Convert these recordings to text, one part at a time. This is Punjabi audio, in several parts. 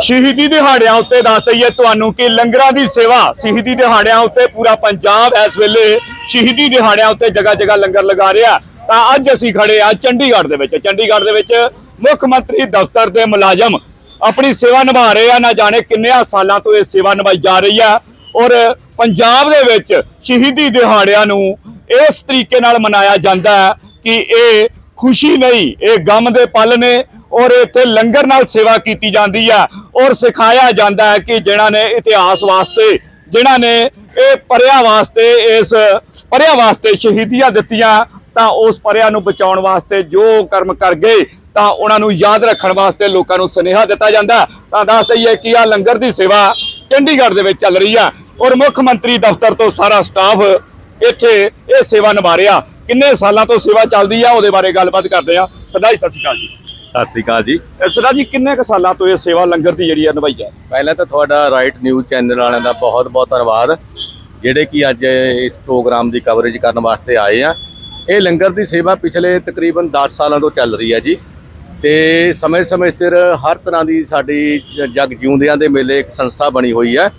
ਸ਼ਹੀਦੀ ਦਿਹਾੜਿਆਂ ਉੱਤੇ ਦੱਸ ਦਈਏ ਤੁਹਾਨੂੰ ਕਿ ਲੰਗਰਾਂ ਦੀ ਸੇਵਾ, ਸ਼ਹੀਦੀ ਦਿਹਾੜਿਆਂ ਉੱਤੇ ਪੂਰਾ ਪੰਜਾਬ ਇਸ ਵੇਲੇ ਸ਼ਹੀਦੀ ਦਿਹਾੜਿਆਂ ਉੱਤੇ ਜਗ੍ਹਾ ਜਗ੍ਹਾ ਲੰਗਰ ਲਗਾ ਰਿਹਾ। ਤਾਂ ਅੱਜ ਅਸੀਂ ਖੜੇ ਆ ਚੰਡੀਗੜ੍ਹ ਦੇ ਵਿੱਚ। ਚੰਡੀਗੜ੍ਹ ਦੇ ਵਿੱਚ ਮੁੱਖ ਮੰਤਰੀ ਦਫ਼ਤਰ ਦੇ ਮੁਲਾਜ਼ਮ ਆਪਣੀ ਸੇਵਾ ਨਿਭਾ ਰਹੇ ਆ। ਨਾ ਜਾਣੇ ਕਿੰਨਿਆਂ ਸਾਲਾਂ ਤੋਂ ਇਹ ਸੇਵਾ ਨਿਭਾਈ ਜਾ ਰਹੀ ਆ। ਔਰ ਪੰਜਾਬ ਦੇ ਵਿੱਚ ਸ਼ਹੀਦੀ ਦਿਹਾੜਿਆਂ ਨੂੰ ਇਸ ਤਰੀਕੇ ਨਾਲ ਮਨਾਇਆ ਜਾਂਦਾ ਹੈ ਕਿ ਇਹ ਖੁਸ਼ੀ ਨਹੀਂ, ਇਹ ਗਮ ਦੇ ਪਲ ਨੇ। ਔਰ ਇੱਥੇ ਲੰਗਰ ਨਾਲ ਸੇਵਾ ਕੀਤੀ ਜਾਂਦੀ ਆ ਔਰ ਸਿਖਾਇਆ ਜਾਂਦਾ ਹੈ ਕਿ ਜਿਨ੍ਹਾਂ ਨੇ ਇਤਿਹਾਸ ਵਾਸਤੇ, ਜਿਨ੍ਹਾਂ ਨੇ ਇਹ ਪਰਿਆ ਵਾਸਤੇ, ਇਸ ਪਰਿਆ ਵਾਸਤੇ ਸ਼ਹੀਦੀਆਂ ਦਿੱਤੀਆਂ, ਤਾਂ ਉਸ ਪਰਿਆ ਨੂੰ ਬਚਾਉਣ ਵਾਸਤੇ ਜੋ ਕਰਮ ਕਰ ਗਏ, ਤਾਂ ਉਹਨਾਂ ਨੂੰ ਯਾਦ ਰੱਖਣ ਵਾਸਤੇ ਲੋਕਾਂ ਨੂੰ ਸੁਨੇਹਾ ਦਿੱਤਾ ਜਾਂਦਾ। ਤਾਂ ਦੱਸ ਦਈਏ ਕਿ ਆ ਲੰਗਰ ਦੀ ਸੇਵਾ ਚੰਡੀਗੜ੍ਹ ਦੇ ਵਿੱਚ ਚੱਲ ਰਹੀ ਆ ਔਰ ਮੁੱਖ ਮੰਤਰੀ ਦਫ਼ਤਰ ਤੋਂ ਸਾਰਾ ਸਟਾਫ ਇੱਥੇ ਇਹ ਸੇਵਾ ਨਿਭਾ ਰਿਹਾ। ਕਿੰਨੇ ਸਾਲਾਂ ਤੋਂ ਸੇਵਾ ਚੱਲਦੀ ਆ, ਉਹਦੇ ਬਾਰੇ ਗੱਲਬਾਤ ਕਰਦੇ ਆ। ਸਦਾ ਜੀ, ਸਤਿ ਸ਼੍ਰੀ ਅਕਾਲ ਜੀ। ਸਤਿ ਸ੍ਰੀ ਅਕਾਲ ਜੀ। ਸਰਦਾਰ ਜੀ ਕਿੰਨੇ ਕੁ ਸਾਲਾਂ ਤੋਂ ਇਹ ਸੇਵਾ ਲੰਗਰ ਦੀ ਜਿਹੜੀ ਆ ਨਿਭਾਈ ਜਾ ਪਹਿਲਾਂ ਤਾਂ ਤੁਹਾਡਾ ਰਾਈਟ ਨਿਊਜ਼ ਚੈਨਲ ਵਾਲਿਆਂ ਦਾ ਬਹੁਤ-ਬਹੁਤ ਧੰਨਵਾਦ। ਜਿਹੜੇ ਕਿ ਅੱਜ ਇਸ ਪ੍ਰੋਗਰਾਮ ਦੀ ਕਵਰੇਜ ਕਰਨ ਵਾਸਤੇ ਆਏ ਆ। ਇਹ ਲੰਗਰ ਦੀ ਸੇਵਾ ਪਿਛਲੇ ਤਕਰੀਬਨ 10 ਸਾਲਾਂ ਤੋਂ ਚੱਲ ਰਹੀ ਹੈ ਜੀ। ਤੇ ਸਮੇਂ-ਸਮੇਂ ਸਿਰ ਹਰ ਤਰ੍ਹਾਂ ਦੀ ਸਾਡੀ ਜਗ ਜਿਉਂਦਿਆਂ ਦੇ ਮੇਲੇ ਇੱਕ ਸੰਸਥਾ ਬਣੀ ਹੋਈ ਹੈ।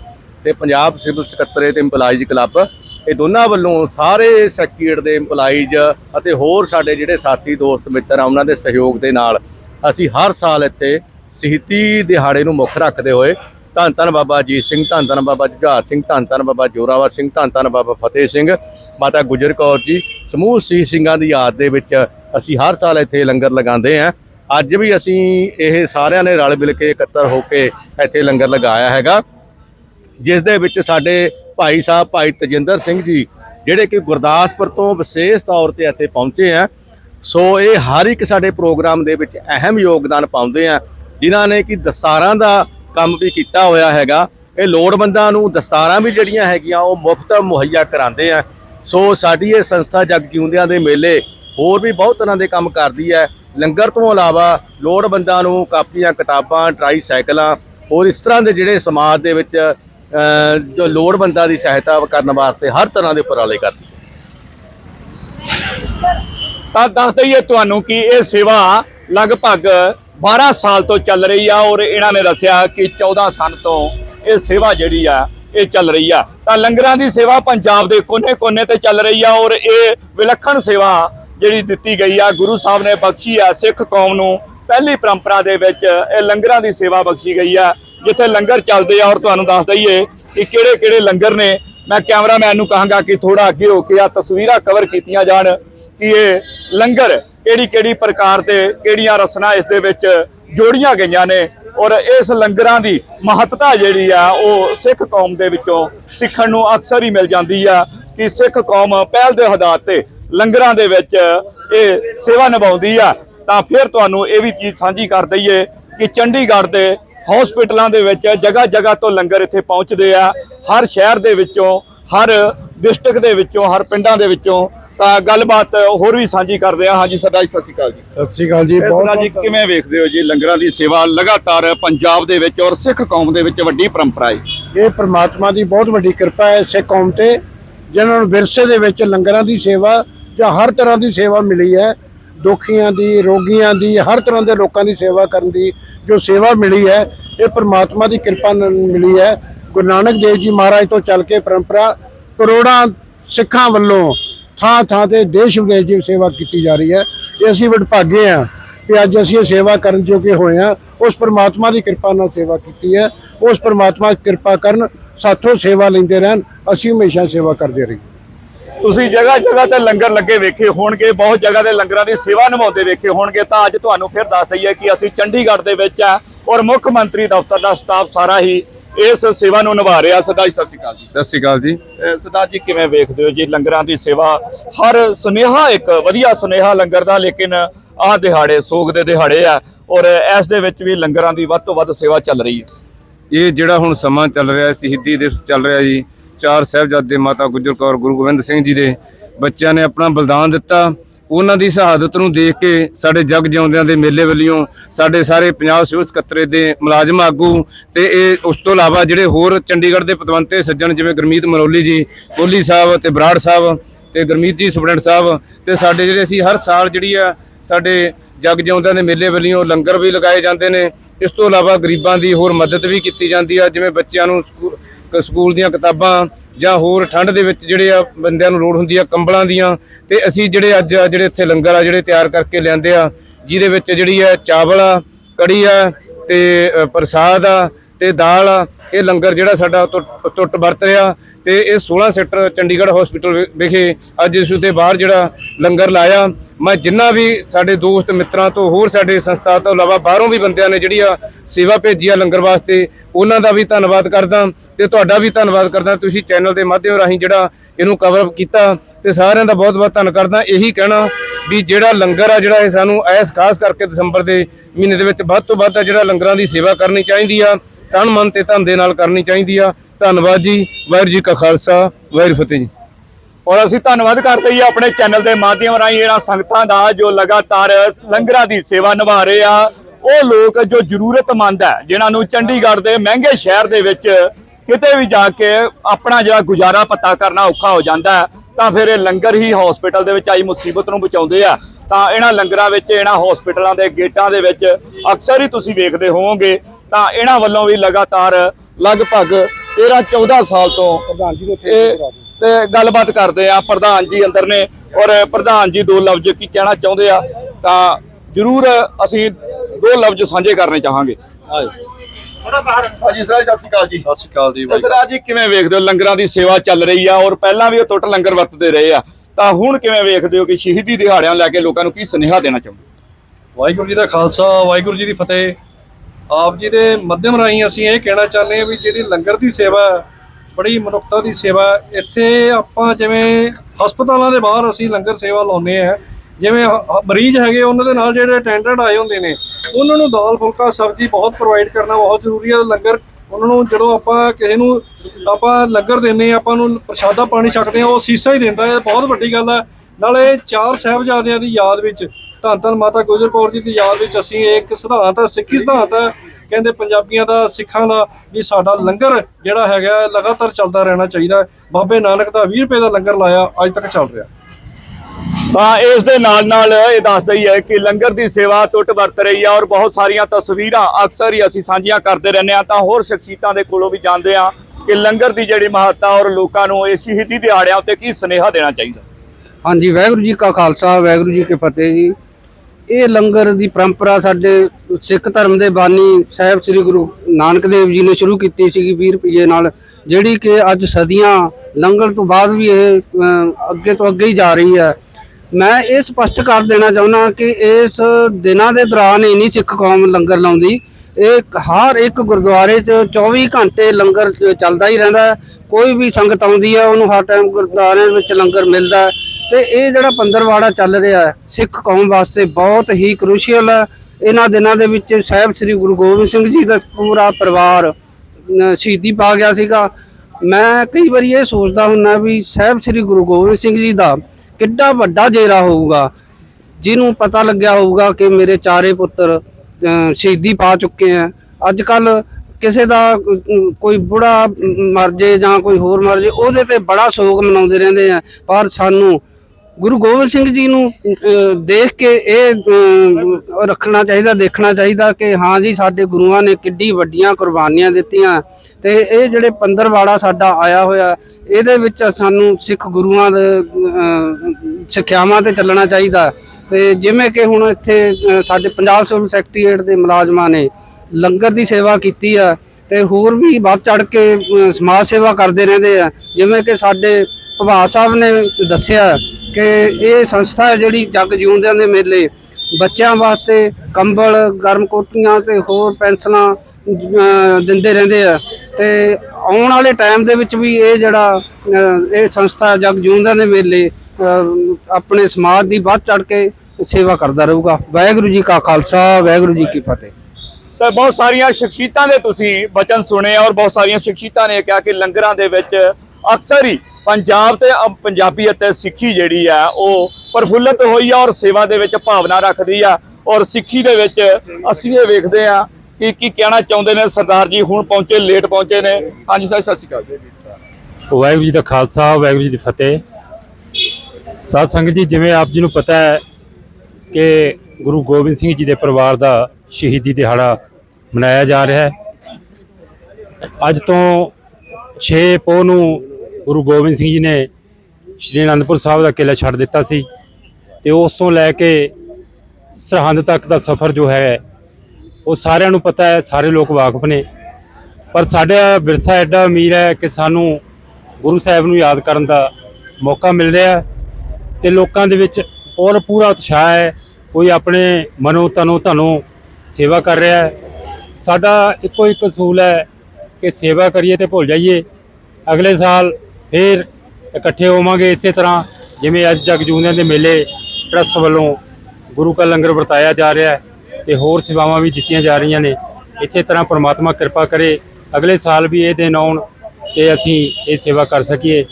ਤੇ ਪੰਜਾਬ ਸਿਵਲ ਸਕੱਤਰੇਤ ਇੰਪਲਾਈਜ਼ ਕਲੱਬ ਇਹ ਦੋਨਾਂ ਵੱਲੋਂ ਸਾਰੇ ਸੈਕਟਰੀਏਟ ਦੇ ਇੰਪਲਾਈਜ਼ ਅਤੇ ਹੋਰ ਸਾਡੇ ਜਿਹੜੇ ਸਾਥੀ ਦੋਸਤ ਮਿੱਤਰ ਆ ਉਹਨਾਂ ਦੇ ਸਹਿਯੋਗ ਦੇ ਨਾਲ ਅਸੀਂ ਹਰ ਸਾਲ ਇੱਥੇ ਸ਼ਹੀਦੀ ਦਿਹਾੜੇ ਨੂੰ ਮੁੱਖ ਰੱਖਦੇ ਹੋਏ ਧੰਨ ਧੰਨ ਬਾਬਾ ਅਜੀਤ ਸਿੰਘ, ਧੰਨ ਧੰਨ ਬਾਬਾ ਜੁਝਾਰ ਸਿੰਘ, ਧੰਨ ਧੰਨ ਬਾਬਾ ਜੋਰਾਵਰ ਸਿੰਘ, ਧੰਨ ਧੰਨ ਬਾਬਾ ਫਤਿਹ ਸਿੰਘ, ਮਾਤਾ ਗੁਜਰ ਕੌਰ ਜੀ, ਸਮੂਹ ਸੀ ਸਿੰਘਾਂ ਦੀ ਯਾਦ ਦੇ ਵਿੱਚ ਅਸੀਂ ਹਰ ਸਾਲ ਇੱਥੇ ਲੰਗਰ ਲਗਾਉਂਦੇ ਹਾਂ। ਅੱਜ ਵੀ ਅਸੀਂ ਇਹ ਸਾਰਿਆਂ ਨੇ ਰਲ ਮਿਲ ਕੇ ਇਕੱਤਰ ਹੋ ਕੇ ਇੱਥੇ ਲੰਗਰ ਲਗਾਇਆ ਹੈਗਾ। ਜਿਸ ਦੇ ਵਿੱਚ ਸਾਡੇ ਭਾਈ ਸਾਹਿਬ ਭਾਈ ਤਜਿੰਦਰ ਸਿੰਘ ਜੀ, ਜਿਹੜੇ ਕਿ ਗੁਰਦਾਸਪੁਰ ਤੋਂ ਵਿਸ਼ੇਸ਼ ਤੌਰ ਤੇ ਇੱਥੇ ਪਹੁੰਚੇ ਆ ਸੋ ਇਹ ਹਰ ਇੱਕ ਸਾਡੇ ਪ੍ਰੋਗਰਾਮ ਦੇ ਵਿੱਚ ਅਹਿਮ ਯੋਗਦਾਨ ਪਾਉਂਦੇ ਆ, ਜਿਨ੍ਹਾਂ ਨੇ ਕਿ ਦਸਤਾਰਾਂ ਦਾ ਕੰਮ ਵੀ ਕੀਤਾ ਹੋਇਆ ਹੈਗਾ। ਇਹ ਲੋੜਵੰਦਾਂ ਨੂੰ ਦਸਤਾਰਾਂ ਵੀ ਜਿਹੜੀਆਂ ਹੈਗੀਆਂ, ਉਹ ਮੁਫਤ ਮੁਹੱਈਆ ਕਰਾਉਂਦੇ ਆ। ਸੋ ਸਾਡੀ ਇਹ ਸੰਸਥਾ ਜਗ ਜਿਉਂਦਿਆਂ ਦੇ ਮੇਲੇ ਹੋਰ ਵੀ ਬਹੁਤ ਤਰ੍ਹਾਂ ਦੇ ਕੰਮ ਕਰਦੀ ਹੈ। ਲੰਗਰ ਤੋਂ ਇਲਾਵਾ ਲੋੜਵੰਦਾਂ ਨੂੰ ਕਾਪੀਆਂ, ਕਿਤਾਬਾਂ, ਟਰਾਈ ਸਾਈਕਲਾਂ ਹੋਰ ਇਸ ਤਰ੍ਹਾਂ ਦੇ ਜਿਹੜੇ ਸਮਾਜ ਦੇ ਵਿੱਚ ਜੋ ਲੋੜਵੰਦਾਂ ਦੀ ਸਹਾਇਤਾ ਕਰਨ ਵਾਸਤੇ ਹਰ ਤਰ੍ਹਾਂ ਦੇ ਉਪਰਾਲੇ ਕਰਦੀ ਤਾਂ ਦੱਸ ਦਈਏ ਤੁਹਾਨੂੰ ਕਿ ਇਹ ਸੇਵਾ ਲਗਭਗ 12 ਸਾਲ ਤੋਂ ਚੱਲ ਰਹੀ ਆ ਔਰ ਇਹਨਾਂ ਨੇ ਦੱਸਿਆ ਕਿ 14 ਸਾਲ ਤੋਂ ਇਹ ਸੇਵਾ ਜਿਹੜੀ ਆ, ਇਹ ਚੱਲ ਰਹੀ ਆ। ਤਾਂ ਲੰਗਰਾਂ ਦੀ ਸੇਵਾ ਪੰਜਾਬ ਦੇ ਕੋਨੇ-ਕੋਨੇ ਤੇ ਚੱਲ ਰਹੀ ਆ ਔਰ ਇਹ ਵਿਲੱਖਣ ਸੇਵਾ ਜਿਹੜੀ ਦਿੱਤੀ ਗਈ ਆ, ਗੁਰੂ ਸਾਹਿਬ ਨੇ ਬਖਸ਼ੀ ਆ ਸਿੱਖ ਕੌਮ ਨੂੰ। ਪਹਿਲੀ ਪਰੰਪਰਾ ਦੇ ਵਿੱਚ ਇਹ ਲੰਗਰਾਂ ਦੀ ਸੇਵਾ ਬਖਸ਼ੀ ਗਈ ਆ, ਜਿੱਥੇ ਲੰਗਰ ਚੱਲਦੇ ਆ ਔਰ ਤੁਹਾਨੂੰ ਦੱਸ ਦਈਏ ਕਿ ਕਿਹੜੇ-ਕਿਹੜੇ ਲੰਗਰ ਨੇ। ਮੈਂ ਕੈਮਰਾਮੈਨ ਨੂੰ ਕਹਾਂਗਾ ਕਿ ਥੋੜਾ ਅੱਗੇ ਹੋ ਕੇ ਆ ਤਸਵੀਰਾਂ ਕਵਰ ਕੀਤੀਆਂ ਜਾਣ। ਕਿ ਇਹ ਲੰਗਰ ਕਿਹੜੀ ਕਿਹੜੀ ਪ੍ਰਕਾਰ ਦੇ ਕਿਹੜੀਆਂ ਰਸਨਾ ਇਸ ਦੇ ਵਿੱਚ ਜੋੜੀਆਂ ਗਈਆਂ ਨੇ ਔਰ ਇਸ ਲੰਗਰਾਂ ਦੀ ਮਹੱਤਤਾ ਜਿਹੜੀ ਆ, ਉਹ ਸਿੱਖ ਕੌਮ ਦੇ ਵਿੱਚੋਂ ਸਿੱਖਣ ਨੂੰ ਅਕਸਰ ਹੀ ਮਿਲ ਜਾਂਦੀ ਆ ਕਿ ਸਿੱਖ ਕੌਮ ਪਹਿਲ ਦੇ ਆਧਾਰ ਤੇ ਲੰਗਰਾਂ ਦੇ ਵਿੱਚ ਇਹ ਸੇਵਾ ਨਿਭਾਉਂਦੀ ਆ। ਤਾਂ ਫਿਰ ਤੁਹਾਨੂੰ ਇਹ ਵੀ ਚੀਜ਼ ਸਾਂਝੀ ਕਰ ਦਈਏ ਕਿ ਚੰਡੀਗੜ੍ਹ ਦੇ ਹਸਪੀਟਲਾਂ ਦੇ ਵਿੱਚ ਜਗ੍ਹਾ ਜਗ੍ਹਾ ਤੋਂ ਲੰਗਰ ਇੱਥੇ ਪਹੁੰਚਦੇ ਆ। ਹਰ ਸ਼ਹਿਰ ਦੇ ਵਿੱਚੋਂ ਹਰ ਡਿਸਟ੍ਰਿਕਟ ਦੇ ਵਿੱਚੋਂ ਹਰ ਪਿੰਡਾਂ ਦੇ ਵਿੱਚੋਂ ਤਾਂ ਗੱਲਬਾਤ ਹੋਰ ਵੀ ਸਾਂਝੀ ਕਰਦੇ ਆ ਹਾਂਜੀ ਸਰਦਾਰ ਜੀ ਸਤਿ ਸ਼੍ਰੀ ਅਕਾਲ ਜੀ। ਸਤਿ ਸ਼੍ਰੀ ਅਕਾਲ ਜੀ ਤਰ੍ਹਾਂ ਜੀ ਬਹੁਤ ਕਿਵੇਂ ਵੇਖਦੇ ਹੋ ਜੀ ਲੰਗਰਾਂ ਦੀ ਸੇਵਾ ਲਗਾਤਾਰ ਪੰਜਾਬ ਦੇ ਵਿੱਚ ਔਰ ਸਿੱਖ ਕੌਮ ਦੇ ਵਿੱਚ ਵੱਡੀ ਪਰੰਪਰਾ ਹੈ? ਇਹ ਪ੍ਰਮਾਤਮਾ ਦੀ ਬਹੁਤ ਵੱਡੀ ਕਿਰਪਾ ਹੈ ਸਿੱਖ ਕੌਮ ਤੇ ਜਿਨ੍ਹਾਂ ਨੂੰ ਵਿਰਸੇ ਦੇ ਵਿੱਚ ਲੰਗਰਾਂ ਦੀ ਸੇਵਾ ਜਾਂ ਹਰ ਤਰ੍ਹਾਂ ਦੀ ਸੇਵਾ ਮਿਲੀ ਹੈ। ਦੁਖੀਆਂ ਦੀ ਰੋਗੀਆਂ ਦੀ ਹਰ ਤਰ੍ਹਾਂ ਦੇ ਲੋਕਾਂ ਦੀ ਸੇਵਾ ਕਰਨ ਦੀ ਜੋ ਸੇਵਾ ਮਿਲੀ ਹੈ ਇਹ ਪ੍ਰਮਾਤਮਾ ਦੀ ਕਿਰਪਾ ਨਾਲ ਮਿਲੀ ਹੈ। ਗੁਰੂ ਨਾਨਕ ਦੇਵ ਜੀ ਮਹਾਰਾਜ ਤੋਂ ਚੱਲ ਕੇ ਪਰੰਪਰਾ ਕਰੋੜਾਂ ਸਿੱਖਾਂ ਵੱਲੋਂ ਥਾਂ ਥਾਂ ਤੇ ਦੇਸ਼ ਵਿਦੇਸ਼ ਦੀ ਸੇਵਾ ਕੀਤੀ ਜਾ ਰਹੀ ਹੈ। ਇਹ ਅਸੀਂ ਵਡਭਾਗੇ ਹਾਂ ਕਿ ਅੱਜ ਅਸੀਂ ਇਹ ਸੇਵਾ ਕਰਨ ਜੋਗੇ ਹੋਏ ਹਾਂ। ਉਸ ਪਰਮਾਤਮਾ ਦੀ ਕਿਰਪਾ ਨਾਲ ਸੇਵਾ ਕੀਤੀ ਹੈ। ਉਸ ਪਰਮਾਤਮਾ ਕਿਰਪਾ ਕਰਨ ਸਾਥੋਂ ਸੇਵਾ ਲੈਂਦੇ ਰਹਿਣ। ਅਸੀਂ ਹਮੇਸ਼ਾ ਸੇਵਾ ਕਰਦੇ ਰਹੀਏ। ਤੁਸੀਂ ਜਗ੍ਹਾ ਜਗ੍ਹਾ ਤੇ ਲੰਗਰ ਲੱਗੇ ਵੇਖੇ ਹੋਣਗੇ, ਬਹੁਤ ਜਗ੍ਹਾ ਦੇ ਲੰਗਰਾਂ ਦੀ ਸੇਵਾ ਨਿਭਾਉਂਦੇ ਵੇਖੇ ਹੋਣਗੇ। ਤਾਂ ਅੱਜ ਤੁਹਾਨੂੰ ਫਿਰ ਦੱਸ ਦਈਏ ਕਿ ਅਸੀਂ ਚੰਡੀਗੜ੍ਹ ਦੇ ਵਿੱਚ ਆ ਔਰ ਮੁੱਖ ਮੰਤਰੀ ਦਫ਼ਤਰ ਦਾ ਸਟਾਫ ਸਾਰਾ ਹੀ ਇਸ ਸੇਵਾ ਨੂੰ ਨਿਭਾ ਰਿਹਾ ਸਰਦਾਰ ਜੀ ਸਤਿ ਸ਼੍ਰੀ ਅਕਾਲ ਜੀ। ਸਤਿ ਸ਼੍ਰੀ ਅਕਾਲ ਜੀ। ਅਹ ਸਰਦਾਰ ਜੀ ਕਿਵੇਂ ਵੇਖਦੇ ਹੋ ਜੀ ਲੰਗਰਾਂ ਦੀ ਸੇਵਾ? ਹਰ ਸੁਨੇਹਾ ਇੱਕ ਵਧੀਆ ਸੁਨੇਹਾ ਲੰਗਰ ਦਾ ਲੇਕਿਨ ਆਹ ਦਿਹਾੜੇ ਸੋਗ ਦੇ ਦਿਹਾੜੇ ਆ ਔਰ ਇਸ ਦੇ ਵਿੱਚ ਵੀ ਲੰਗਰਾਂ ਦੀ ਵੱਧ ਤੋਂ ਵੱਧ ਸੇਵਾ ਚੱਲ ਰਹੀ ਹੈ। ਇਹ ਜਿਹੜਾ ਹੁਣ ਸਮਾਂ ਚੱਲ ਰਿਹਾ ਸ਼ਹੀਦੀ ਦਿਵਸ ਚੱਲ ਰਿਹਾ ਜੀ ਚਾਰ ਸਾਹਿਬਜ਼ਾਦੇ ਮਾਤਾ ਗੁਜਰ ਕੌਰ ਗੁਰੂ ਗੋਬਿੰਦ ਸਿੰਘ ਜੀ ਦੇ ਬੱਚਿਆਂ ਨੇ ਆਪਣਾ ਬਲੀਦਾਨ ਦਿੱਤਾ। ਉਹਨਾਂ ਦੀ ਸ਼ਹਾਦਤ ਨੂੰ ਦੇਖ ਕੇ ਸਾਡੇ ਜਗ ਜਿਉਂਦਿਆਂ ਦੇ ਮੇਲੇ ਵੱਲੋਂ ਸਾਡੇ ਸਾਰੇ ਪੰਜਾਬ ਸਿਵਲ ਸਕੱਤਰੇ ਦੇ ਮੁਲਾਜ਼ਮ ਆਗੂ ਤੇ ਇਹ ਉਸ ਤੋਂ ਇਲਾਵਾ ਜਿਹੜੇ ਹੋਰ ਚੰਡੀਗੜ੍ਹ ਦੇ ਪਤਵੰਤੇ ਸੱਜਣ ਜਿਵੇਂ ਗੁਰਮੀਤ ਮਰੋਲੀ ਜੀ ਕੋਹਲੀ ਸਾਹਿਬ ਤੇ ਬਰਾੜ ਸਾਹਿਬ ਤੇ ਗੁਰਮੀਤ ਜੀ ਸੁਪਰਡੈਂਟ ਸਾਹਿਬ ਤੇ ਸਾਡੇ ਜਿਹੜੇ ਅਸੀਂ ਹਰ ਸਾਲ ਜਿਹੜੀ ਆ ਸਾਡੇ ਜਗ ਜਿਉਂਦਿਆਂ ਦੇ ਮੇਲੇ ਵੱਲੋਂ ਲੰਗਰ ਵੀ ਲਗਾਏ ਜਾਂਦੇ ਨੇ ਇਸ ਤੋਂ ਇਲਾਵਾ ਗਰੀਬਾਂ ਦੀ ਹੋਰ ਮਦਦ ਵੀ ਕੀਤੀ ਜਾਂਦੀ ਆ, ਜਿਵੇਂ ਬੱਚਿਆਂ ਨੂੰ ਸਕੂ- ਕ- ਸਕੂਲ ਦੀਆਂ ਕਿਤਾਬਾਂ ਜਾਂ ਹੋਰ ਠੰਡ ਦੇ ਵਿੱਚ ਜਿਹੜੇ ਆ ਬੰਦਿਆਂ ਨੂੰ ਲੋੜ ਹੁੰਦੀ ਆ ਕੰਬਲਾਂ ਦੀਆਂ, ਤੇ ਅਸੀਂ ਜਿਹੜੇ ਅੱਜ ਜਿਹੜੇ ਇੱਥੇ ਲੰਗਰ ਆ, ਜਿਹੜੇ ਤਿਆਰ ਕਰਕੇ ਲਿਆਂਦੇ ਆ, ਜਿਹਦੇ ਵਿੱਚ ਜਿਹੜੀ ਆ ਚਾਵਲ ਆ, ਕੜੀ ਆ, ਤੇ ਪ੍ਰਸਾਦ ਆ, ਤੇ ਦਾਲ ਆ, ਇਹ ਲੰਗਰ ਜਿਹੜਾ ਸਾਡਾ ਟੁੱਟ ਟੁੱਟ ਵਰਤ ਰਿਹਾ, ਤੇ ਇਹ 16 ਸੈਕਟਰ ਚੰਡੀਗੜ੍ਹ ਹਸਪੀਟਲ ਵਿਖੇ ਅੱਜ ਇਸ ਉਤੇ ਬਾਹਰ ਜਿਹੜਾ ਲੰਗਰ ਲਾਇਆ ਮੈਂ ਜਿੰਨਾ ਵੀ ਸਾਡੇ ਦੋਸਤ ਮਿੱਤਰਾਂ ਤੋਂ ਹੋਰ ਸਾਡੇ ਸੰਸਥਾ ਤੋਂ ਇਲਾਵਾ ਬਾਹਰੋਂ ਵੀ ਬੰਦਿਆਂ ਨੇ ਜਿਹੜੀ ਆ ਸੇਵਾ ਭੇਜੀ ਆ ਲੰਗਰ ਵਾਸਤੇ, ਉਹਨਾਂ ਦਾ ਵੀ ਧੰਨਵਾਦ ਕਰਦਾ ਤੇ ਤੁਹਾਡਾ ਵੀ ਧੰਨਵਾਦ ਕਰਦਾ। ਤੁਸੀਂ ਚੈਨਲ ਦੇ ਮਾਧਿਅਮ ਰਾਹੀਂ ਜਿਹੜਾ ਇਹਨੂੰ ਕਵਰ ਕੀਤਾ ਤੇ ਸਾਰਿਆਂ ਦਾ ਬਹੁਤ ਬਹੁਤ ਧੰਨ ਕਰਦਾ। ਇਹੀ ਕਹਿਣਾ ਵੀ ਜਿਹੜਾ ਲੰਗਰ ਆ ਜਿਹੜਾ ਇਹ ਸਾਨੂੰ ਐਸ ਖਾਸ ਕਰਕੇ ਦਸੰਬਰ ਦੇ ਮਹੀਨੇ ਦੇ ਵਿੱਚ ਵੱਧ ਤੋਂ ਵੱਧ ਜਿਹੜਾ ਲੰਗਰਾਂ ਦੀ ਸੇਵਾ ਕਰਨੀ ਚਾਹੀਦੀ ਆ, ਤਨ ਮਨ ਤੇ ਧਨ ਦੇ ਨਾਲ ਕਰਨੀ ਚਾਹੀਦੀ ਆ। ਧੰਨਵਾਦ ਜੀ। ਵਾਹਿਗੁਰੂ ਜੀ ਕਾ ਖਾਲਸਾ। ਵਾਹਿਗੁਰੂ ਫਤਿਹ ਜੀ। ਔਰ ਅਸੀਂ ਧੰਨਵਾਦ ਕਰਦੇ ਹਾਂ ਆਪਣੇ ਚੈਨਲ ਦੇ ਮਾਧਿਅਮ ਰਾਹੀਂ ਇਹਨਾਂ ਸੰਗਤਾਂ ਦਾ ਜੋ ਲਗਾਤਾਰ ਲੰਗਰਾਂ ਦੀ ਸੇਵਾ ਨਿਭਾ ਰਹੇ ਆ। ਉਹ ਲੋਕ ਜੋ ਜ਼ਰੂਰਤਮੰਦ ਹੈ ਜਿਨ੍ਹਾਂ ਨੂੰ ਚੰਡੀਗੜ੍ਹ ਦੇ ਮਹਿੰਗੇ ਸ਼ਹਿਰ ਦੇ ਵਿੱਚ ਕਿਤੇ ਵੀ ਜਾ ਕੇ ਆਪਣਾ ਜਿਹੜਾ ਗੁਜ਼ਾਰਾ ਪੱਤਾ ਕਰਨਾ ਔਖਾ ਹੋ ਜਾਂਦਾ ਤਾਂ ਫਿਰ ਇਹ ਲੰਗਰ ਹੀ ਹਸਪੀਟਲ ਦੇ ਵਿੱਚ ਆਈ ਮੁਸੀਬਤ ਨੂੰ ਬਚਾਉਂਦੇ ਆ। ਤਾਂ ਇਹਨਾਂ ਲੰਗਰਾਂ ਵਿੱਚ ਇਹਨਾਂ ਹਸਪੀਟਲਾਂ ਦੇ ਗੇਟਾਂ ਦੇ ਵਿੱਚ ਅਕਸਰ ਹੀ ਤੁਸੀਂ ਵੇਖਦੇ ਹੋਵੋਗੇ ਤਾਂ ਇਹਨਾਂ ਵੱਲੋਂ ਵੀ ਲਗਾਤਾਰ ਲਗਭਗ 13 14 ਸਾਲ ਤੋਂ ਪ੍ਰਧਾਨ ਜੀ ਨੂੰ ਇਹ ਤੇ ਗੱਲਬਾਤ ਕਰਦੇ ਆ ਪ੍ਰਧਾਨ ਜੀ ਅੰਦਰ ਨੇ ਔਰ ਪ੍ਰਧਾਨ ਜੀ ਦੋ ਲਫ਼ਜ਼ ਕੀ ਕਹਿਣਾ ਚਾਹੁੰਦੇ ਆ ਤਾਂ ਜਰੂਰ ਅਸੀਂ ਦੋ ਲਫ਼ਜ਼ ਸਾਂਝੇ ਕਰਨੇ ਚਾਹਾਂਗੇ। ਹਾਂਜੀ ਸਰ ਸਤਿ ਸ਼੍ਰੀ ਅਕਾਲ ਜੀ। ਸਤਿ ਸ਼੍ਰੀ ਅਕਾਲ ਜੀ ਬਾਈ ਸਰ ਜੀ ਕਿਵੇਂ ਵੇਖਦੇ ਹੋ? ਲੰਗਰਾਂ ਦੀ ਸੇਵਾ ਚੱਲ ਰਹੀ ਆ ਔਰ ਪਹਿਲਾਂ ਵੀ ਉਹ ਟੁੱਟ ਲੰਗਰ ਵਰਤਦੇ ਰਹੇ ਆ ਤਾਂ ਹੁਣ ਕਿਵੇਂ ਵੇਖਦੇ ਹੋ ਕਿ ਸ਼ਹੀਦੀ ਦਿਹਾੜਿਆਂ ਨੂੰ ਲੈ ਕੇ ਲੋਕਾਂ ਨੂੰ ਕੀ ਸੁਨੇਹਾ ਦੇਣਾ ਚਾਹੁੰਦੇ ਵਾਹਿਗੁਰੂ ਜੀ ਦਾ ਖਾਲਸਾ ਵਾਹਿਗੁਰੂ ਜੀ ਦੀ ਫਤਿਹ। ਆਪ ਜੀ ਦੇ ਮੱਧਮ ਰਾਹੀਂ ਅਸੀਂ ਇਹ ਕਹਿਣਾ ਚਾਹੁੰਦੇ ਹਾਂ ਵੀ ਜਿਹੜੀ ਲੰਗਰ ਦੀ ਸੇਵਾ ਹੈ, ਬੜੀ ਮਨੁੱਖਤਾ ਦੀ ਸੇਵਾ ਹੈ। ਇੱਥੇ ਆਪਾਂ ਜਿਵੇਂ ਹਸਪਤਾਲਾਂ ਦੇ ਬਾਹਰ ਅਸੀਂ ਲੰਗਰ ਸੇਵਾ ਲਾਉਂਦੇ ਆ ਜਿਵੇਂ ਹ- ਮਰੀਜ਼ ਹੈਗੇ, ਉਹਨਾਂ ਦੇ ਨਾਲ ਜਿਹੜੇ ਅਟੈਂਡੈਂਟ ਆਏ ਹੁੰਦੇ ਨੇ, ਉਹਨਾਂ ਨੂੰ ਦਾਲ, ਫੁਲਕਾ, ਸਬਜ਼ੀ ਬਹੁਤ ਪ੍ਰੋਵਾਈਡ ਕਰਨਾ ਬਹੁਤ ਜ਼ਰੂਰੀ ਹੈ। ਲੰਗਰ, ਉਹਨਾਂ ਨੂੰ ਜਦੋਂ ਆਪਾਂ ਕਿਸੇ ਨੂੰ ਆਪਾਂ ਲੰਗਰ ਦਿੰਨੇ ਆ ਆਪਾਂ ਨੂੰ ਪ੍ਰਸ਼ਾਦਾ ਪਾਣੀ ਛਕਦੇ ਆ ਉਹ ਸੀਸਾ ਹੀ ਦਿੰਦਾ ਹੈ। ਬਹੁਤ ਵੱਡੀ ਗੱਲ ਹੈ। ਨਾਲੇ ਚਾਰ ਸਾਹਿਬਜ਼ਾਦਿਆਂ ਦੀ ਯਾਦ ਵਿੱਚ ਧੰਨ ਧੰਨ ਮਾਤਾ ਗੁਜਰ ਕੌਰ ਜੀ ਦੀ ਯਾਦ ਵਿੱਚ ਅਸੀਂ ਇੱਕ ਸਿਧਾਂਤ ਹੈ, ਸਿੱਖੀ ਸਿਧਾਂਤ ਹੈ। ਕਹਿੰਦੇ ਪੰਜਾਬੀਆਂ ਦਾ ਸਿੱਖਾਂ ਦਾ ਵੀ ਸਾਡਾ ਲੰਗਰ ਜਿਹੜਾ ਹੈਗਾ ਹੈ, ਲਗਾਤਾਰ ਚੱਲਦਾ ਰਹਿਣਾ ਚਾਹੀਦਾ ਹੈ। ਬਾਬੇ ਨਾਨਕ ਦਾ 20 ਰੁਪਏ ਦਾ ਲੰਗਰ ਲਾਇਆ ਅੱਜ ਤੱਕ ਚੱਲ ਰਿਹਾ। ਤਾਂ ਇਸ ਦੇ ਨਾਲ ਨਾਲ ਇਹ ਦੱਸਦਾ ਹੀ ਹੈ ਕਿ ਲੰਗਰ ਦੀ ਸੇਵਾ ਟੁੱਟ ਵਰਤ ਰਹੀ ਆ ਔਰ ਬਹੁਤ ਸਾਰੀਆਂ ਤਸਵੀਰਾਂ ਅਕਸਰ ਹੀ ਅਸੀਂ ਸਾਂਝੀਆਂ ਕਰਦੇ ਰਹਿੰਦੇ ਆ ਤਾਂ ਹੋਰ ਸ਼ਖਸੀਅਤਾਂ ਦੇ ਕੋਲੋਂ ਵੀ ਜਾਣਦੇ ਆ ਕਿ ਲੰਗਰ ਦੀ ਜਿਹੜੀ ਮਹੱਤਤਾ ਔਰ ਲੋਕਾਂ ਨੂੰ ਇਸ ਸ਼ਹੀਦੀ ਦਿਹਾੜਿਆਂ ਉੱਤੇ ਕੀ ਸੁਨੇਹਾ ਦੇਣਾ ਚਾਹੀਦਾ। ਹਾਂਜੀ ਵਾਹਿਗੁਰੂ ਜੀ ਕਾ ਖਾਲਸਾ ਵਾਹਿਗੁਰੂ ਜੀ ਕੀ ਫਤਿਹ ਜੀ। ਇਹ ਲੰਗਰ ਦੀ ਪਰੰਪਰਾ ਸਾਡੇ ਸਿੱਖ ਧਰਮ ਦੇ ਬਾਨੀ ਸਾਹਿਬ ਸ੍ਰੀ ਗੁਰੂ ਨਾਨਕ ਦੇਵ ਜੀ ਨੇ ਸ਼ੁਰੂ ਕੀਤੀ ਸੀਗੀ 20 ਰੁਪਏ ਨਾਲ, ਜਿਹੜੀ ਕਿ ਅੱਜ ਸਦੀਆਂ ਲੰਗਰ ਤੋਂ ਬਾਅਦ ਵੀ ਇਹ ਅੱਗੇ ਤੋਂ ਅੱਗੇ ਹੀ ਜਾ ਰਹੀ ਹੈ। ਮੈਂ ਇਹ ਸਪਸ਼ਟ ਕਰ ਦੇਣਾ ਚਾਹੁੰਦਾ ਕਿ ਇਸ ਦਿਨਾਂ ਦੇ ਦੌਰਾਨ ਹੀ ਨਹੀਂ ਸਿੱਖ ਕੌਮ ਲੰਗਰ ਲਾਉਂਦੀ। ਇਹ ਹਰ ਇੱਕ ਗੁਰਦੁਆਰੇ 'ਚ 24 ਘੰਟੇ ਲੰਗਰ ਚੱਲਦਾ ਹੀ ਰਹਿੰਦਾ ਕੋਈ ਵੀ ਸੰਗਤ ਆਉਂਦੀ ਹੈ, ਉਹਨੂੰ ਹਰ ਟਾਈਮ ਗੁਰਦੁਆਰਿਆਂ ਵਿੱਚ ਲੰਗਰ ਮਿਲਦਾ ਤੇ ਇਹ ਜਿਹੜਾ ਪੰਦਰਵਾੜਾ ਚੱਲ ਰਿਹਾ ਸਿੱਖ ਕੌਮ ਵਾਸਤੇ ਬਹੁਤ ਹੀ ਕ੍ਰੂਸ਼ੀਅਲ ਹੈ। ਇਹਨਾਂ ਦਿਨਾਂ ਦੇ ਵਿੱਚ ਸਾਹਿਬ ਸ੍ਰੀ ਗੁਰੂ ਗੋਬਿੰਦ ਸਿੰਘ ਜੀ ਦਾ ਪੂਰਾ ਪਰਿਵਾਰ ਸ਼ਹੀਦੀ ਪਾ ਗਿਆ ਸੀਗਾ। ਮੈਂ ਕਈ ਵਾਰੀ ਇਹ ਸੋਚਦਾ ਹੁੰਨਾ ਵੀ ਸਾਹਿਬ ਸ੍ਰੀ ਗੁਰੂ ਗੋਬਿੰਦ ਸਿੰਘ ਜੀ ਦਾ ਕਿੱਡਾ ਵੱਡਾ ਜੇਰਾ ਹੋਊਗਾ, ਜਿਹਨੂੰ ਪਤਾ ਲੱਗਿਆ ਹੋਊਗਾ ਕਿ ਮੇਰੇ ਚਾਰੇ ਪੁੱਤਰ ਸ਼ਹੀਦੀ ਪਾ ਚੁੱਕੇ ਆ ਅੱਜ ਕੱਲ ਕਿਸੇ ਦਾ ਕੋਈ ਬੁੜਾ ਮਰ ਜੇ ਜਾਂ ਕੋਈ ਹੋਰ ਮਰ ਜੇ, ਉਹਦੇ ਤੇ ਬੜਾ ਸੋਗ ਮਨਾਉਂਦੇ ਰਹਿੰਦੇ ਆ। ਪਰ ਸਾਨੂੰ ਗੁਰੂ ਗੋਬਿੰਦ ਸਿੰਘ ਜੀ ਨੂੰ ਦੇਖ ਕੇ ਇਹ ਰੱਖਣਾ ਚਾਹੀਦਾ, ਦੇਖਣਾ ਚਾਹੀਦਾ ਕਿ ਹਾਂ ਜੀ, ਸਾਡੇ ਗੁਰੂਆਂ ਨੇ ਕਿੱਡੀ ਵੱਡੀਆਂ ਕੁਰਬਾਨੀਆਂ ਦਿੱਤੀਆਂ। ਤੇ ਇਹ ਜਿਹੜੇ ਪੰਦਰਵਾੜਾ ਸਾਡਾ ਆਇਆ ਹੋਇਆ, ਇਹਦੇ ਵਿੱਚ ਸਾਨੂੰ ਸਿੱਖ ਗੁਰੂਆਂ ਦੇ ਸਿੱਖਿਆਵਾਂ ਤੇ ਚੱਲਣਾ ਚਾਹੀਦਾ। ਤੇ ਜਿਵੇਂ ਕਿ ਹੁਣ ਇੱਥੇ ਸਾਡੇ ਪੰਜਾਬ ਸਿਵਲ ਸੈਕਟਰੀਏਟ ਦੇ ਮੁਲਾਜ਼ਮਾਂ ਨੇ ਲੰਗਰ ਦੀ ਸੇਵਾ ਕੀਤੀ ਆ, ਤੇ ਹੋਰ ਵੀ ਵੱਧ ਚੜ ਕੇ ਸਮਾਜ ਸੇਵਾ ਕਰਦੇ ਰਹਿੰਦੇ ਆ। ਜਿਵੇਂ ਕਿ ਸਾਡੇ ਭਵਾ ਸਾਹਿਬ ਨੇ ਦੱਸਿਆ ਕਿ ਇਹ ਸੰਸਥਾ ਹੈ ਜਿਹੜੀ ਜਗ ਜਿਉਂਦਿਆਂ ਦੇ ਮੇਲੇ, ਬੱਚਿਆਂ ਵਾਸਤੇ ਕੰਬਲ, ਗਰਮ ਕੋਟੀਆਂ ਤੇ ਹੋਰ ਪੈਨਸਲਾਂ ਦਿੰਦੇ ਰਹਿੰਦੇ ਆ। ਤੇ ਆਉਣ ਵਾਲੇ ਟਾਈਮ ਦੇ ਵਿੱਚ ਵੀ ਇਹ ਜਿਹੜਾ ਇਹ ਸੰਸਥਾ ਜਗ ਜਿਉਂਦਿਆਂ ਦੇ ਮੇਲੇ ਆਪਣੇ ਸਮਾਜ ਦੀ ਵੱਧ ਚੜ ਕੇ ਸੇਵਾ ਕਰਦਾ ਰਹੂਗਾ। ਵਾਹਿਗੁਰੂ ਜੀ ਕਾ ਖਾਲਸਾ, ਵਾਹਿਗੁਰੂ ਜੀ ਕੀ ਫਤਿਹ। ਤਾਂ ਬਹੁਤ ਸਾਰੀਆਂ ਸ਼ਖਸੀਅਤਾਂ ਦੇ ਤੁਸੀਂ ਬਚਨ ਸੁਣੇ ਔਰ ਬਹੁਤ ਸਾਰੀਆਂ ਸ਼ਖਸੀਅਤਾਂ ਨੇ ਕਿਹਾ ਕਿ ਲੰਗਰਾਂ ਦੇ ਵਿੱਚ ਅਕਸਰ ਹੀ ਪੰਜਾਬ ਤੇ ਪੰਜਾਬੀ ਅਤੇ ਸਿੱਖੀ ਜਿਹੜੀ ਆ, ਉਹ ਪ੍ਰਫੁੱਲਤ ਹੋਈ ਆ ਔਰ ਸੇਵਾ ਦੇ ਵਿੱਚ ਭਾਵਨਾ ਰੱਖਦੀ ਆ ਔਰ ਸਿੱਖੀ ਦੇ ਵਿੱਚ ਅਸੀਂ ਇਹ ਵੇਖਦੇ ਆ ਕਿ ਕੀ ਕਹਿਣਾ ਚਾਹੁੰਦੇ ਨੇ ਸਰਦਾਰ ਜੀ, ਹੁਣ ਪਹੁੰਚੇ ਲੇਟ ਪਹੁੰਚੇ ਨੇ। ਹਾਂਜੀ ਸਰ, ਸਤਿ ਸ਼੍ਰੀ ਅਕਾਲ ਵਾਹਿਗੁਰੂ ਜੀ ਦਾ ਖਾਲਸਾ, ਵਾਹਿਗੁਰੂ ਜੀ ਦੀ ਫਤਿਹ। ਸਾਧ ਸੰਗਤ ਜੀ, ਜਿਵੇਂ ਆਪ ਜੀ ਨੂੰ ਪਤਾ ਹੈ ਕਿ ਗੁਰੂ ਗੋਬਿੰਦ ਸਿੰਘ ਜੀ ਦੇ ਪਰਿਵਾਰ ਦਾ ਸ਼ਹੀਦੀ ਦਿਹਾੜਾ ਮਨਾਇਆ ਜਾ ਰਿਹਾ ਹੈ। ਅੱਜ ਤੋਂ 6 ਪੋਹ ਨੂੰ ਗੁਰੂ ਗੋਬਿੰਦ ਸਿੰਘ ਜੀ ਨੇ ਸ਼੍ਰੀ ਅਨੰਦਪੁਰ ਸਾਹਿਬ ਦਾ ਕਿਲਾ ਛੱਡ ਦਿੱਤਾ ਸੀ ਤੇ ਉਸ ਤੋਂ ਲੈ ਕੇ ਸਰਹੰਦ ਤੱਕ ਦਾ ਸਫ਼ਰ ਜੋ ਹੈ, ਉਹ ਸਾਰਿਆਂ ਨੂੰ ਪਤਾ ਹੈ, ਸਾਰੇ ਲੋਕ ਵਾਕਫ ਨੇ। ਪਰ ਸਾਡਾ ਵਿਰਸਾ ਐਡਾ ਅਮੀਰ ਹੈ ਕਿ ਸਾਨੂੰ ਗੁਰੂ ਸਾਹਿਬ ਨੂੰ ਯਾਦ ਕਰਨ ਦਾ ਮੌਕਾ ਮਿਲ ਰਿਹਾ ਹੈ ਤੇ ਲੋਕਾਂ ਦੇ ਵਿੱਚ ਔਰ ਪੂਰਾ ਉਤਸ਼ਾਹ ਹੈ, ਕੋਈ ਆਪਣੇ ਮਨੋ ਤਨੋ ਧਨੋ ਸੇਵਾ ਕਰ ਰਿਹਾ ਹੈ। ਸਾਡਾ ਇੱਕੋ ਇੱਕ ਅਸੂਲ ਹੈ ਕਿ ਸੇਵਾ ਕਰੀਏ ਤੇ ਭੁੱਲ ਜਾਈਏ। ਅਗਲੇ ਸਾਲ ਫਿਰ ਇਕੱਠੇ ਹੋਵਾਂਗੇ ਇਸੇ ਤਰ੍ਹਾਂ ਜਿਵੇਂ ਅੱਜ ਜਗਜੂਨਿਆਂ ਦੇ ਮੇਲੇ ਟਰੱਸਟ ਵੱਲੋਂ ਗੁਰੂ ਕਾ ਲੰਗਰ ਵਰਤਾਇਆ ਜਾ ਰਿਹਾ ਹੈ ਤੇ ਹੋਰ ਸੇਵਾਵਾਂ ਵੀ ਦਿੱਤੀਆਂ ਜਾ ਰਹੀਆਂ ਨੇ, ਇਸੇ ਤਰ੍ਹਾਂ ਪ੍ਰਮਾਤਮਾ ਕਿਰਪਾ ਕਰੇ, ਅਗਲੇ ਸਾਲ ਵੀ ਇਹ ਦਿਨ ਆਉਣ ਤੇ ਅਸੀਂ ਇਹ ਸੇਵਾ ਕਰ ਸਕੀਏ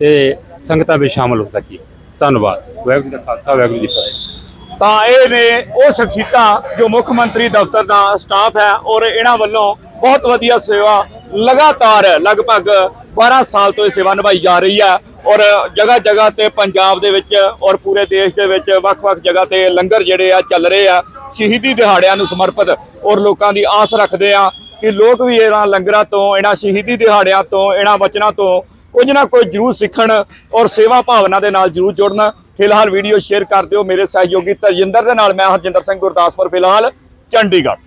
ਤੇ ਸੰਗਤਾਂ ਵਿੱਚ ਸ਼ਾਮਲ ਹੋ ਸਕੀਏ। ਧੰਨਵਾਦ। ਵਾਹਿਗੁਰੂ ਜੀ ਦਾ ਖਾਲਸਾ, ਵਾਹਿਗੁਰੂ ਜੀ ਫਤਿਹ। ਤਾਂ ਇਹ ਨੇ ਉਹ ਸ਼ਖਸੀਅਤਾਂ ਜੋ ਮੁੱਖ ਮੰਤਰੀ ਦਫ਼ਤਰ ਦਾ ਸਟਾਫ ਹੈ ਔਰ ਇਹਨਾਂ ਵੱਲੋਂ ਬਹੁਤ ਵਧੀਆ ਸੇਵਾ ਲਗਾਤਾਰ ਲਗਭਗ 12 ਸਾਲ ਤੋਂ ਇਹ ਸੇਵਾ ਨਿਭਾਈ ਜਾ ਰਹੀ ਹੈ ਔਰ ਜਗ੍ਹਾ ਜਗ੍ਹਾ ਤੇ ਪੰਜਾਬ ਦੇ ਵਿੱਚ ਔਰ ਪੂਰੇ ਦੇਸ਼ ਦੇ ਵਿੱਚ ਵੱਖ-ਵੱਖ ਜਗ੍ਹਾ ਤੇ ਲੰਗਰ ਜਿਹੜੇ ਆ ਚੱਲ ਰਹੇ ਆ, ਸ਼ਹੀਦੀ ਦਿਹਾੜਿਆਂ ਨੂੰ ਸਮਰਪਿਤ ਔਰ ਲੋਕਾਂ ਦੀ ਆਸ ਰੱਖਦੇ ਆ ਕਿ ਲੋਕ ਵੀ ਇਹਨਾਂ ਲੰਗਰਾਂ ਤੋਂ, ਇਹਨਾਂ ਸ਼ਹੀਦੀ ਦਿਹਾੜਿਆਂ ਤੋਂ, ਇਹਨਾਂ ਵਚਨਾਂ ਤੋਂ ਕੁਝ ਨਾ ਕੁਝ ਜ਼ਰੂਰ ਸਿੱਖਣ ਔਰ ਸੇਵਾ ਭਾਵਨਾ ਦੇ ਨਾਲ ਜ਼ਰੂਰ ਜੁੜਨ। ਫਿਲਹਾਲ ਵੀਡੀਓ ਸ਼ੇਅਰ ਕਰ ਦਿਓ ਮੇਰੇ ਸਹਿਯੋਗੀ ਤਰਜਿੰਦਰ ਦੇ ਨਾਲ, ਮੈਂ ਹਰਜਿੰਦਰ ਸਿੰਘ ਗੁਰਦਾਸਪੁਰ, ਫਿਲਹਾਲ ਚੰਡੀਗੜ੍ਹ।